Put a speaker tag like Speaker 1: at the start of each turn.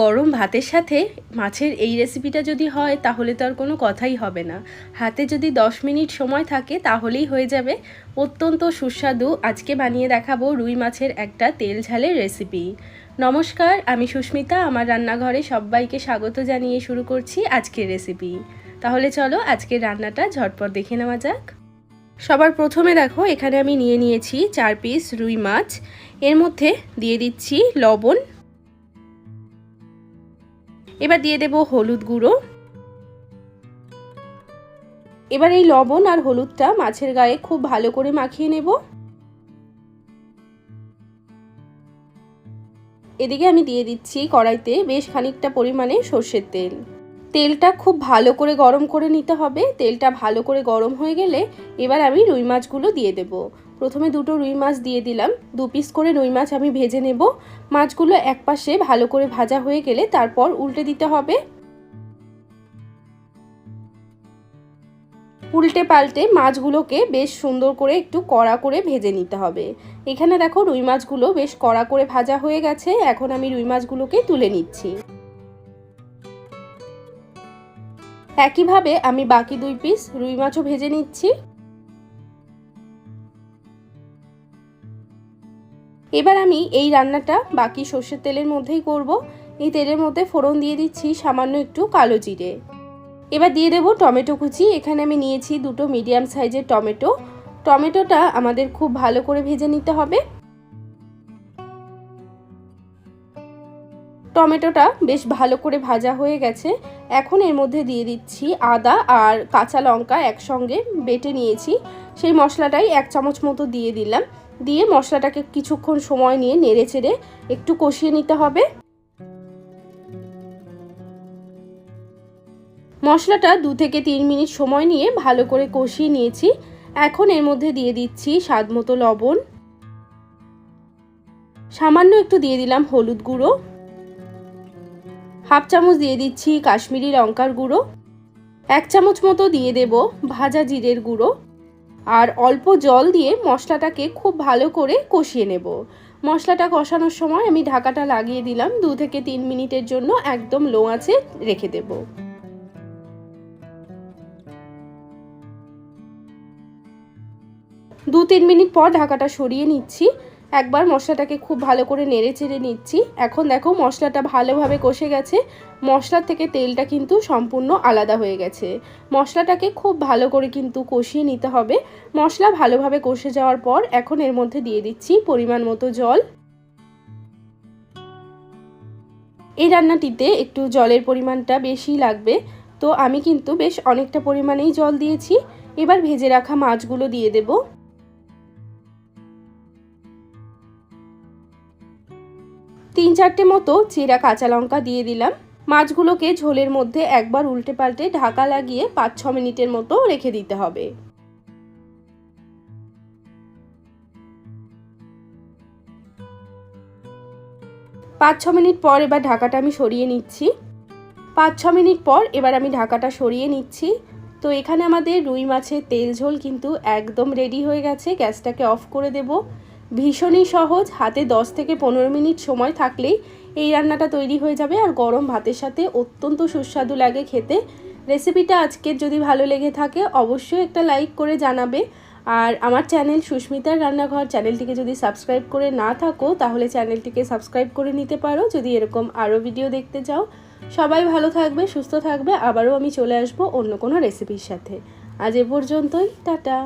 Speaker 1: গরম ভাতের সাথে মাছের এই রেসিপিটা যদি হয়, তাহলে তো আর কোনো কথাই হবে না। হাতে যদি 10 মিনিট সময় থাকে, তাহলেই হয়ে যাবে। অত্যন্ত সুস্বাদু। আজকে বানিয়ে দেখাবো রুই মাছের একটা তেল ঝালের রেসিপি নমস্কার, আমি সুস্মিতা। আমার রান্নাঘরে সবাইকে স্বাগত জানিয়ে শুরু করছি আজকের রেসিপি তাহলে চলো আজকের রান্নাটা ঝটপট দেখে নেওয়া যাক। সবার প্রথমে দেখো, এখানে আমি নিয়ে নিয়েছি চার পিস রুই মাছ। এর মধ্যে দিয়ে দিচ্ছি লবণ এবার দিয়ে দেব হলুদ গুঁড়ো। এবার এই লবণ আর হলুদটা মাছের গায়ে খুব ভালো করে মাখিয়ে নেব। এদিকে আমি দিয়ে দিচ্ছি কড়াইতে বেশ খানিকটা পরিমাণে সর্ষের তেল। তেলটা খুব ভালো করে গরম করে নিতে হবে। তেলটা ভালো করে গরম হয়ে গেলে এবার আমি রুই মাছগুলো দিয়ে দেব। প্রথমে দুটো রুই মাছ দিয়ে দিলাম। দু পিস করে রুই মাছ আমি ভেজে নেব। মাছগুলো এক পাশে ভালো করে ভাজা হয়ে গেলে তারপর উল্টে দিতে হবে। উল্টে পাল্টে মাছগুলোকে বেশ সুন্দর করে একটু কড়া করে ভেজে নিতে হবে। এখানে দেখো রুই মাছগুলো বেশ কড়া করে ভাজা হয়ে গেছে। এখন আমি রুই মাছগুলোকে তুলে নিচ্ছি। একইভাবে আমি বাকি দুই পিস রুই মাছও ভেজে নিচ্ছি। এবার আমি এই রান্নাটা বাকি সর্ষের তেলের মধ্যেই করব। এই তেলের মধ্যে ফোড়ন দিয়ে দিচ্ছি সামান্য একটু কালো জিরে। এবার দিয়ে দেবো টমেটো কুচি। এখানে আমি নিয়েছি দুটো মিডিয়াম সাইজের টমেটো। টমেটোটা আমাদের খুব ভালো করে ভেজে নিতে হবে। টমেটোটা বেশ ভালো করে ভাজা হয়ে গেছে। এখন এর মধ্যে দিয়ে দিচ্ছি আদা আর কাঁচা লঙ্কা একসঙ্গে বেটে নিয়েছি। সেই মশলাটাই এক চামচ মতো দিয়ে দিলাম। দিয়ে মশলাটাকে কিছুক্ষণ সময় নিয়ে নেড়ে চেড়ে একটু কষিয়ে নিতে হবে। মশলাটা দু থেকে তিন মিনিট সময় নিয়ে ভালো করে কষিয়ে নিয়েছি। এখন এর মধ্যে দিয়ে দিচ্ছি স্বাদ মতো লবণ। সামান্য একটু দিয়ে দিলাম হলুদ গুঁড়ো। হাফ চামচ দিয়ে দিচ্ছি কাশ্মীরি লঙ্কার গুঁড়ো। এক চামচ মতো দিয়ে দেব ভাজা জিরের গুঁড়ো। আর অল্প জল দিয়ে মশলাটাকে খুব ভালো করে কষিয়ে নেব। মশলাটা কষানোর সময় আমি ঢাকাটা লাগিয়ে দিলাম, দু থেকে তিন মিনিটের জন্য একদম লো আছে রেখে দেব। দু তিন মিনিট পর ঢাকাটা সরিয়ে নিচ্ছি। একবার মশলাটাকে খুব ভালো করে নেড়ে চেড়ে নিচ্ছি। এখন দেখো মশলাটা ভালোভাবে কষে গেছে। মশলার থেকে তেলটা কিন্তু সম্পূর্ণ আলাদা হয়ে গেছে। মশলাটাকে খুব ভালো করে কিন্তু কষিয়ে নিতে হবে। মশলা ভালোভাবে কষে যাওয়ার পর এখন এর মধ্যে দিয়ে দিচ্ছি পরিমাণ মতো জল। এই রান্নাটিতে একটু জলের পরিমাণটা বেশি লাগবে। তো আমি কিন্তু বেশ অনেকটা পরিমাণেই জল দিয়েছি। এবার ভেজে রাখা মাছগুলো দিয়ে দেবো। তিন চারটে মতো চেরা কাঁচা লঙ্কা দিয়ে দিলাম। মাছগুলোকে ঝোলের মধ্যে একবার উল্টে পাল্টে ঢাকা লাগিয়ে পাঁচ ছ মিনিটের মতো রেখে দিতে হবে। পাঁচ ছ মিনিট পর এবার ঢাকাটা আমি সরিয়ে নিচ্ছি। পাঁচ ছ মিনিট পর এবার আমি ঢাকাটা সরিয়ে নিচ্ছি। তো এখানে আমাদের রুই মাছের তেল ঝোল কিন্তু একদম রেডি হয়ে গেছে। গ্যাসটাকে অফ করে দেবো। ভীষণই সহজ, হাতে 10 থেকে পনেরো মিনিট সময় থাকলেই এই রান্নাটা তৈরি হয়ে যাবে আর গরম ভাতের সাথে অত্যন্ত সুস্বাদু লাগে খেতে। রেসিপিটা আজকের যদি ভালো লেগে থাকে, অবশ্যই একটা লাইক করে জানাবে। আর আমার চ্যানেল সুস্মিতার রান্নাঘর, চ্যানেলটিকে যদি সাবস্ক্রাইব করে না থাকো, তাহলে চ্যানেলটিকে সাবস্ক্রাইব করে নিতে পারো। যদি এরকম আরও ভিডিও দেখতে চাও, সবাই ভালো থাকবে, সুস্থ থাকবে। আবারও আমি চলে আসব অন্য কোনো রেসিপির সাথে। আজ এ পর্যন্তই, টাটা।